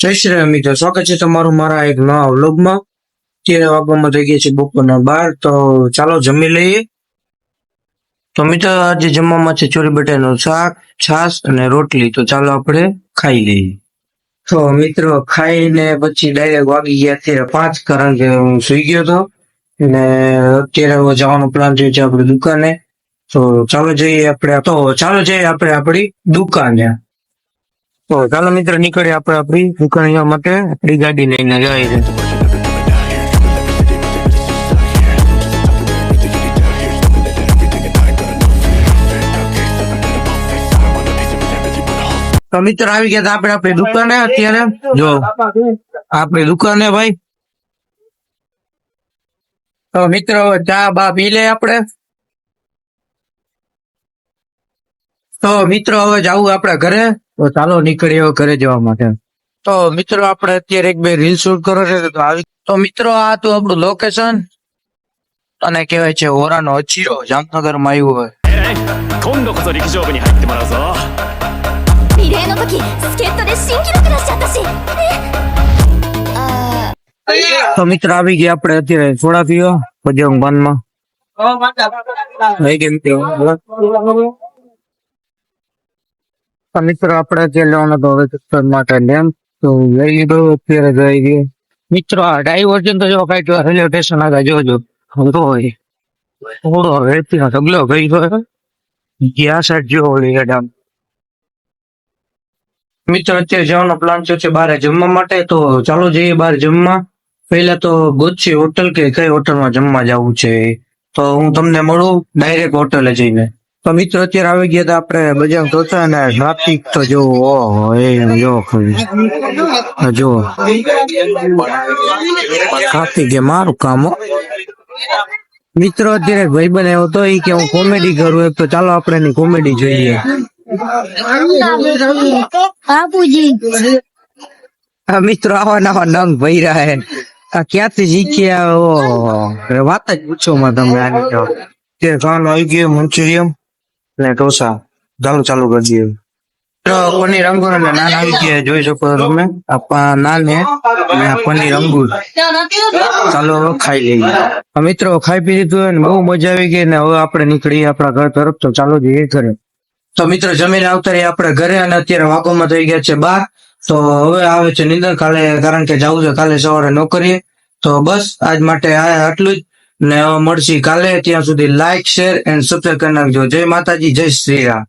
જય શ્રી રામ મિત્રો, સ્વાગત છે તમારું મારા એક નવા વ્લોગમાં. અત્યારે વાગવામાં થઈ ગયા છે બપોરના બાર, તો ચાલો જમી લઈએ. તો મિત્રો, આજે જમવામાં છે ચોરી બટાનું શાક, છાશ અને રોટલી. તો ચાલો આપણે ખાઈ લઈએ. તો મિત્રો, ખાઈને પછી ડાયરેક્ટ વાગી ગયા અત્યારે પાંચ, કારણ કે હું સુઈ ગયો હતો. અને અત્યારે જવાનો પ્લાન થયો છે આપણી દુકાને. તો ચાલો જઈએ આપણે. તો ચાલો જઈએ આપણે આપણી દુકાને. તો ચાલો મિત્ર, નીકળીએ આપણે આપણી દુકાન માટે. આપણી ગાડી લઈને જાય છે તો મિત્ર, આવી ગયા આપણે આપણી દુકાને અત્યારે. જો, આપણી દુકાને ભાઈ. તો મિત્ર ચા બા પી લે આપણે. તો મિત્રો હવે જવું આપણા ઘરે. તો ચાલો નીકળીએ ઘરે જવા માટે. તો મિત્રો આપણે અત્યારે એક બે રીલ શૂટ કરો છે તો આવી તો મિત્રો આ તું આપણું લોકેશન અને કહેવાય છે ઓરાનો અચીરો જામનગરમાં આવ્યું હોય. તો મિત્ર આવી ગયા આપણે અત્યારે સોડા પીવો પજંગ બાનમાં તો મિત્ર, આપણે અત્યારે લેવાનો તો હવે માટે લેમ, તો લઈ લીધો, અત્યારે જઈ ગયો. મિત્રો, આ ડાયવર્જન તો જો કંઈક રેલવે સ્ટેશન આગળ જોજો. તો હોય થોડો રેતી ઢગલો ગઈ ગયો ગયા સાઈડ જો ઓલી હેડામ મિત્રો, અત્યારે જવાનો પ્લાન છે? બહાર જમવા માટે, તો ચાલો જઈએ બહાર જમવા. પહેલા તો ગોચી હોટલ કે કઈ હોટલમાં જમવા જવું છે? તો હું તમને મળું ડાયરેક્ટ હોટલે જઈને. તો મિત્રો અત્યારે આવી ગયા હતા આપણે બજાર જોતા ને ટ્રાફિક તો જો ઓહો એ જો ખરી. આ જો ટ્રાફિક એ મારું કામ હો. મિત્રો અત્યારે ભાઈ બનાવ્યો તો એ કે હું કોમેડી કરું એક તો ચાલો આપણે એની કોમેડી જોઈએ. બાપુજી. આ મિત્રો આવા નવા નંગ ભર્યા હે. આ ક્યાંથી શીખ્યા? ઓહો. વાત જ પૂછો માં તમે આની તો. તે ખાવાનું આવી ગયું મંચુરિયમ. ને ઢોસા. ચાલુ ચાલુ કરી દઈએ. તો પનીર અંગુર અને નાન આવી ગયા. જોઈ શકો તમે. આ નાન હે અને પનીર અંગુર. ચાલો હવે ખાઈ લઈએ. મિત્રો, ખાઈ પી લીધું હોય ને બહુ મજા આવી ગઈ ને હવે આપણે નીકળીએ આપણા ઘર તરફ. તો ચાલો જઈએ ઘરે. તો મિત્રો, જમીને આવતા રહીએ આપણે ઘરે અને અત્યારે વાગોમાં થઈ ગયા છે બાર. તો હવે આવે છે નિંદર કાલે, કારણ કે જવું છે કાલે સવારે નોકરીએ. તો બસ, આજ માટે આટલું જ. ને મળશે કાલે ત્યાં સુધી લાઈક શેર એન્ડ સબસ્ક્રાઈબ કરી નાખજો. જય માતાજી, જય શ્રી રામ.